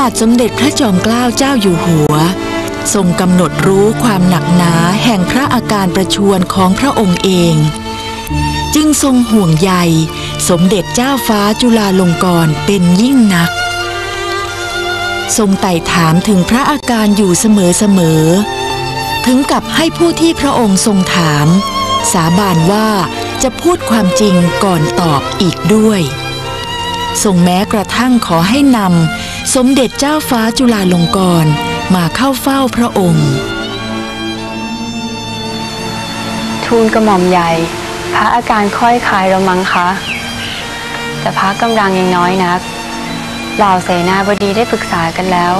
บาทสมเด็จพระจอมเกล้าเจ้าอยู่หัว ทรงกำหนดรู้ความหนักหนาแห่งพระอาการประชวรของพระองค์เอง จึงทรงห่วงใยสมเด็จเจ้าฟ้าจุฬาลงกรณ์เป็นยิ่งนัก ทรงไต่ถามถึงพระอาการอยู่เสมอๆถึงกับให้ผู้ที่พระองค์ทรงถาม สาบานว่าจะพูดความจริงก่อนตอบอีกด้วยทรงแม้กระทั่งขอให้นำ สมเด็จเจ้าฟ้าจุฬาลงกรณ์มาเข้าเฝ้าพระองค์ ทูลกระหม่อมใหญ่ พระอาการค่อยคลายแล้วมั้งคะแต่พระกำลังยังน้อยนัก เหล่าเสนาบดีได้ปรึกษากันแล้ว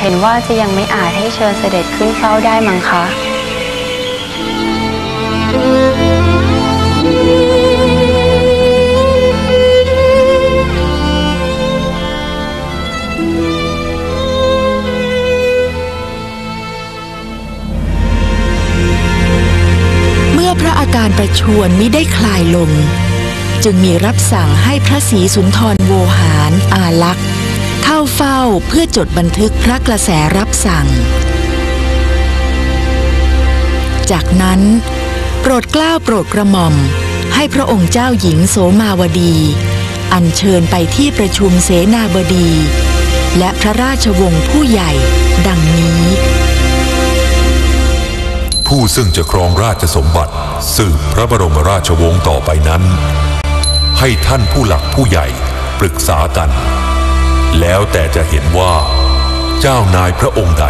เห็นว่าจะยังไม่อาจให้เชิญเสด็จขึ้นเฝ้าได้มั้งคะ การประชวรมิได้คลายลง จึงมีรับสั่งให้พระศรีสุนทรโวหารอาลักษ์ เข้าเฝ้าเพื่อจดบันทึกพระกระแสรับสั่ง จากนั้น โปรดเกล้าโปรดกระหม่อม ให้พระองค์เจ้าหญิงโสมาวดี อัญเชิญไปที่ประชุมเสนาบดี และพระราชวงศ์ผู้ใหญ่ดังนี้ ผู้ซึ่งจะครองราชสมบัติสืบพระบรมราชวงศ์ต่อไปนั้น ให้ท่านผู้หลักผู้ใหญ่ปรึกษากัน แล้วแต่จะเห็นว่า เจ้านายพระองค์ใด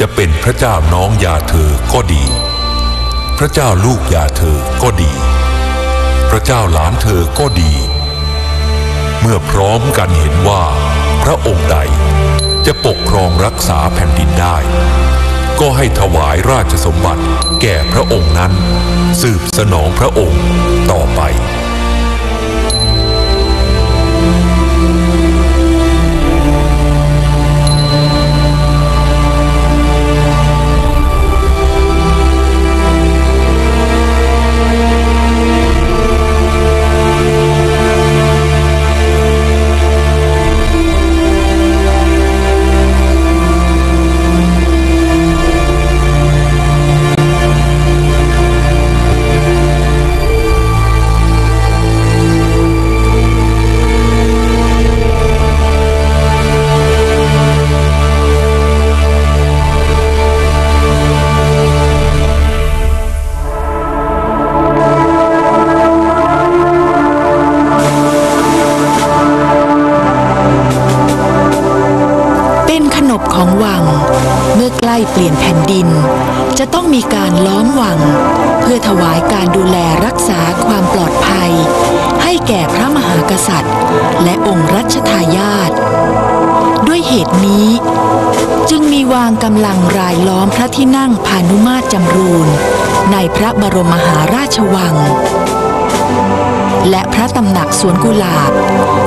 จะเป็นพระเจ้าน้องยาเธอก็ดี พระเจ้าลูกยาเธอก็ดี พระเจ้าหลานเธอก็ดี เมื่อพร้อมกันเห็นว่า พระองค์ใดจะปกครองรักษาแผ่นดินได้ ให้ถวายราชสมบัติแก่พระองค์นั้น สืบสนองพระองค์ต่อไป ปลี่ยนแผ่นดิน จะต้องมีการล้อมวัง เพื่อถวายการดูแลรักษาความปลอดภัย ให้แก่พระมหากษัตริย์ และองค์รัชทายาทด้วยเหตุนี้ จึงมีวางกำลังรายล้อมพระที่นั่งพานุมาตรจำรูน ในพระบรมมหาราชวัง และพระตำหนักสวนกุหลาบ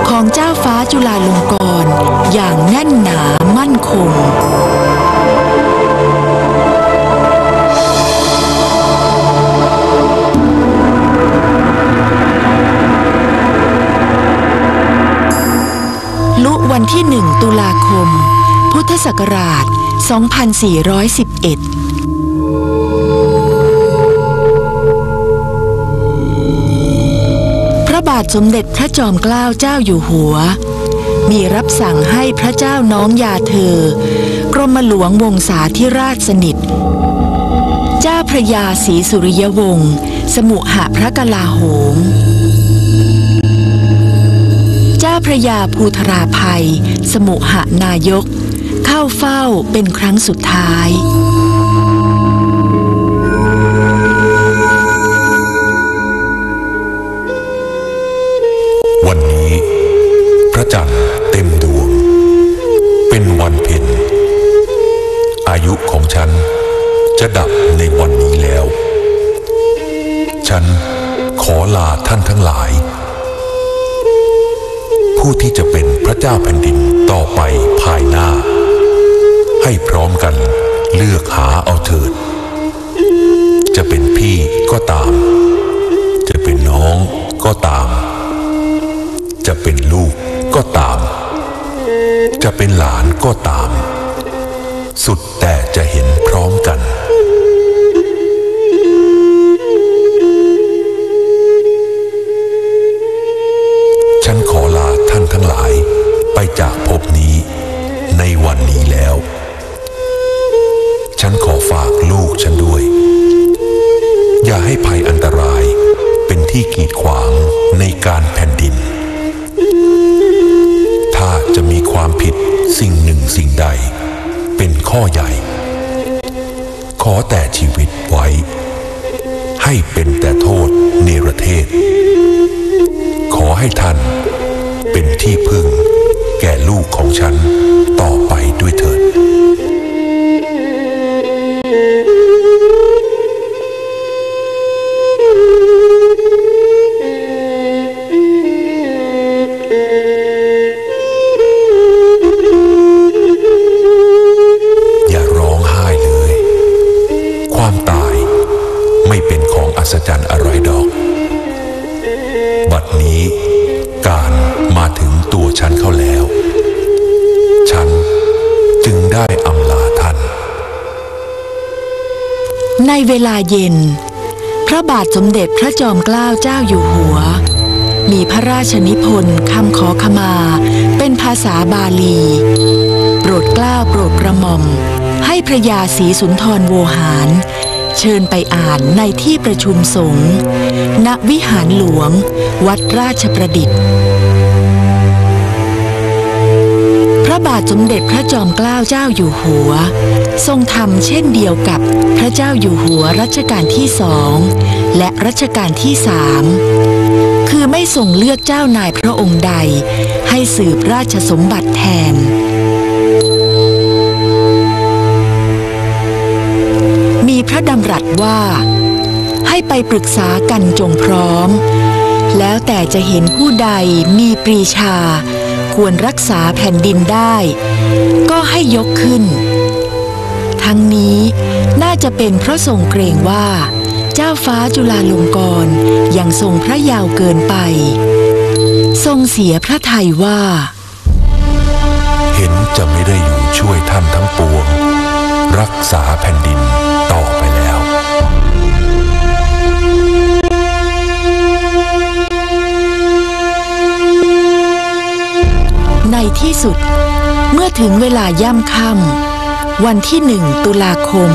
ของเจ้าฟ้าจุฬาลงกรณ์อย่างแน่นหนามั่นคง ที่ 1 ตุลาคม พุทธศักราช 2411พระบาทสมเด็จพระจอมเกล้าเจ้าอยู่หัว มีรับสั่งให้พระเจ้าน้องยาเธอกรมหลวงวงศาธิราชสนิท เจ้าพระยาศรีสุริยวงศ์สมุหะพระกลาโหม ระยาภูธราภัย สมุหานายก เข้าเฝ้าเป็นครั้งสุดท้าย วันนี้ พระจันทร์เต็มดวง เป็นวันเพ็ญอายุของฉันจะดับในวันนี้แล้ว ฉันขอลาท่านทั้งหลาย ผู้ที่จะเป็นพระเจ้าแผ่นดินต่อไปภายหน้า ให้พร้อมกันเลือกหาเอาเถิด จะเป็นพี่ก็ตาม จะเป็นน้องก็ตาม จะเป็นลูกก็ตาม จะเป็นหลานก็ตาม สุดแต่จะเห็นพร้อมกัน จากภพนี้ ในวันนี้แล้ว ฉันขอฝากลูกฉันด้วย อย่าให้ภัยอันตรายเป็นที่กีดขวางในการแผ่นดิน ถ้าจะมีความผิดสิ่งหนึ่งสิ่งใด เป็นข้อใหญ่ ขอแต่ชีวิตไว้ ให้เป็นแต่โทษเนรเทศ ขอให้ท่าน ของฉัน จึงได้อำลาท่าน ในเวลาเย็น พระบาทสมเด็จพระจอมเกล้าเจ้าอยู่หัว มีพระราชนิพนธ์คำขอขมา เป็นภาษาบาลี โปรดเกล้าโปรดกระหม่อม ให้พระยาศรีสุนทรโวหารเชิญไปอ่านในที่ประชุมสงฆ์ ณ วิหารหลวง วัดราชประดิษฐ์ บาทสมเด็จพระจอมเกล้าเจ้าอยู่หัว ทรงทำเช่นเดียวกับพระเจ้าอยู่หัวรัชกาลที่สองและรัชกาลที่สามคือไม่ทรงเลือกเจ้านายพระองค์ใด ให้สืบราชสมบัติแทน มีพระดำรัสว่า ให้ไปปรึกษากันจงพร้อม แล้วแต่จะเห็นผู้ใดมีปรีชา ควรรักษาแผ่นดินได้ ก็ให้ยกขึ้น ทั้งนี้น่าจะเป็นเพราะทรงเกรงว่า เจ้าฟ้าจุฬาลงกรณ์ยังทรงพระยาวเกินไป ทรงเสียพระทัยว่า เห็นจะไม่ได้อยู่ช่วยท่านทั้งปวง รักษาแผ่นดิน ถึงเวลาย่ำค่ำวันที่หนึ่งตุลาคม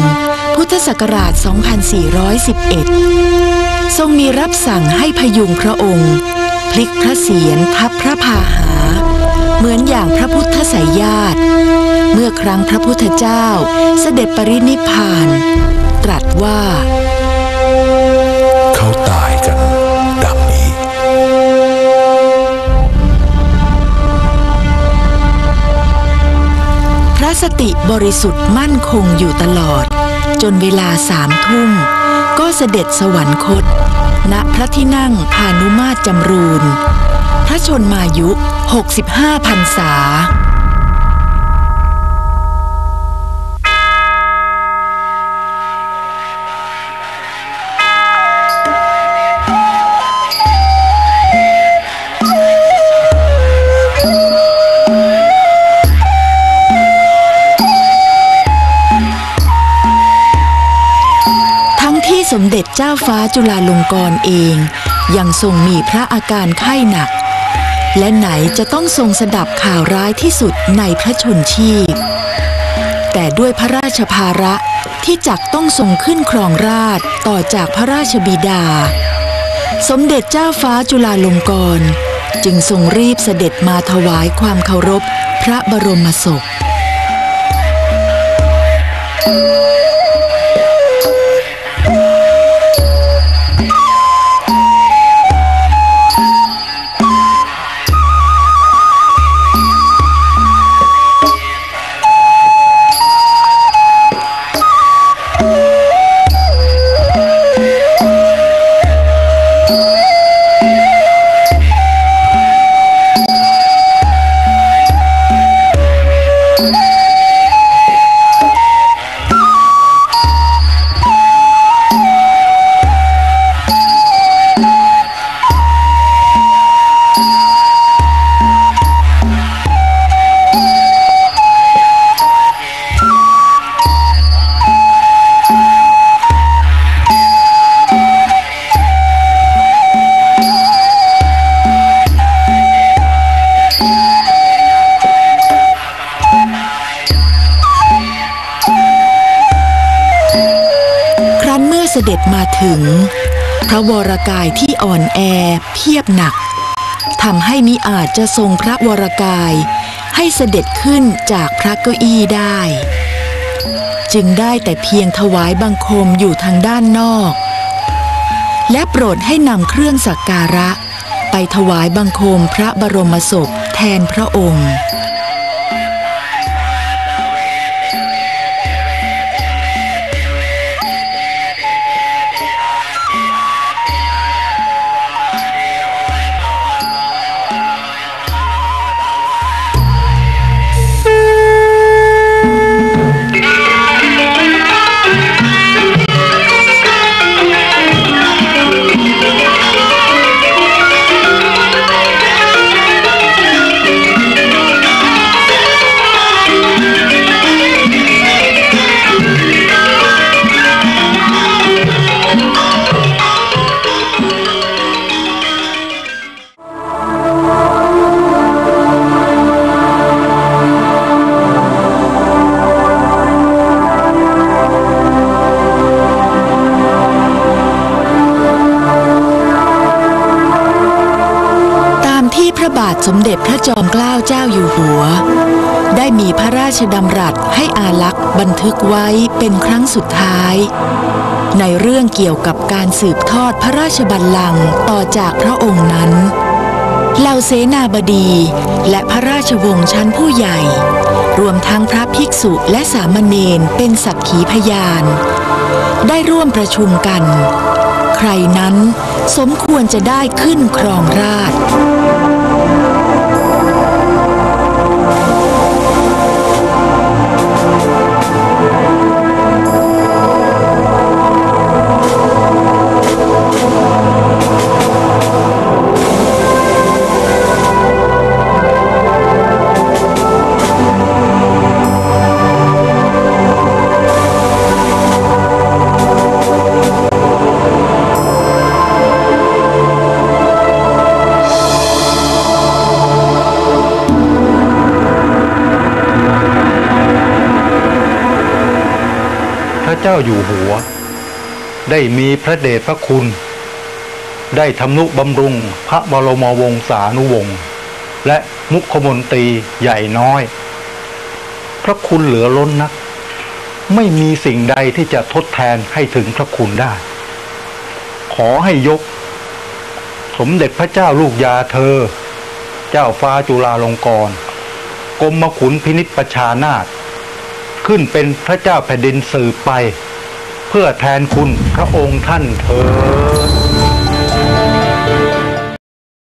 พุทธศักราช 2411 ทรงมีรับสั่งให้พยุงพระองค์ พลิกพระเศียรทับพระพาหา เหมือนอย่างพระพุทธสายญาติ เมื่อครั้งพระพุทธเจ้าเสด็จปรินิพพาน ตรัสว่า ติบริสุทธิ์มั่นคงอยู่ตลอด จนเวลาสามทุ่ม ก็เสด็จสวรรคต ณพระที่นั่งพานุมาตรจำรูน พระชนมายุ 65พรรษา สมเด็จเจ้าฟ้าจุฬาลงกรณ์เอง ยังทรงมีพระอาการไข้หนัก และไหนจะต้องทรงสดับข่าวร้ายที่สุดในพระชนชีพ แต่ด้วยพระราชภาระที่จักต้องทรงขึ้นครองราชต่อจากพระราชบิดา สมเด็จเจ้าฟ้าจุฬาลงกรณ์จึงทรงรีบเสด็จมาถวายความเคารพพระบรมศพพ ถึง พระวรกายที่อ่อนแอเพียบหนักทำให้มิอาจจะทรงพระวรกายให้เสด็จขึ้นจากพระเก้าอี้ได้ จึงได้แต่เพียงถวายบังคมอยู่ทางด้านนอก และโปรดให้นำเครื่องสักการะ ไปถวายบังคมพระบรมศพแทนพระองค์าทสมเด็จพระจอมเกล้าเจ้าอยู่หัว ได้มีพระราชดำรัสให้อาลักษ์บันทึกไว้เป็นครั้งสุดท้าย ในเรื่องเกี่ยวกับการสืบทอดพระราชบัลลังก์ต่อจากพระองค์นั้นเหล่าเสนาบดีและพระราชวงศ์ชั้นผู้ใหญ่ รวมทั้งพระภิกษุและสามเณรเป็นสักขีพยาน ได้ร่วมประชุมกัน ใครนั้นสมควรจะได้ขึ้นครองราช เจ้าอยู่หัว ได้มีพระเดชพระคุณ ได้ทำนุบำรุงพระบรมวงศานุวงศ์และมุขมนตรีใหญ่น้อย พระคุณเหลือล้นนัก ไม่มีสิ่งใดที่จะทดแทนให้ถึงพระคุณได้ ขอให้ยก สมเด็จพระเจ้าลูกยาเธอ เจ้าฟ้าจุฬาลงกรณกรมขุนพินิษประชานาถ ขึ้นเป็นพระเจ้าแผ่นดินสืบไป เพื่อแทนคุณพระองค์ท่านเถิด